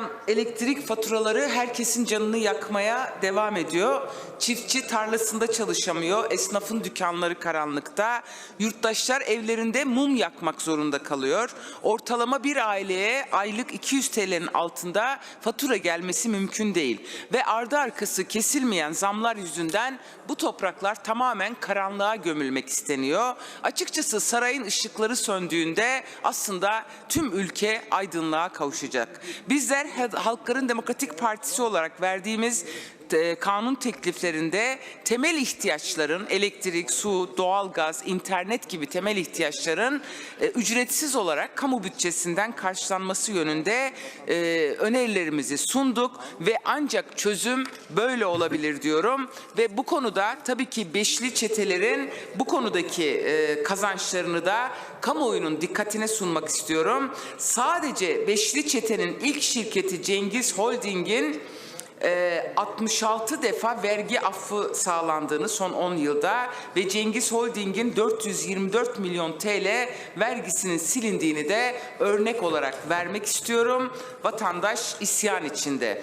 artan elektrik faturaları herkesin canını yakmaya devam ediyor. Çiftçi tarlasında çalışamıyor, esnafın dükkanları karanlıkta, yurttaşlar evlerinde mum yakmak zorunda kalıyor. Ortalama bir aileye aylık 200 TL'nin altında fatura gelmesi mümkün değil. Ve ardı arkası kesilmeyen zamlar yüzünden bu topraklar tamamen karanlığa gömülmek isteniyor. Açıkçası sarayın ışıkları söndüğünde aslında tüm ülke aydınlığa kavuşacak. Bizler Halkların Demokratik Partisi olarak verdiğimiz e, kanun tekliflerinde temel ihtiyaçların elektrik, su, doğalgaz, internet gibi temel ihtiyaçların e, ücretsiz olarak kamu bütçesinden karşılanması yönünde e, önerilerimizi sunduk ve ancak çözüm böyle olabilir diyorum ve bu konuda tabii ki beşli çetelerin bu konudaki e, kazançlarını da kamuoyunun dikkatine sunmak istiyorum. Sadece beşli çetenin ilk şirketi Cengiz Holding'in e, 66 defa vergi affı sağlandığını son 10 yılda ve Cengiz Holding'in 424 milyon TL vergisinin silindiğini de örnek olarak vermek istiyorum. Vatandaş isyan içinde.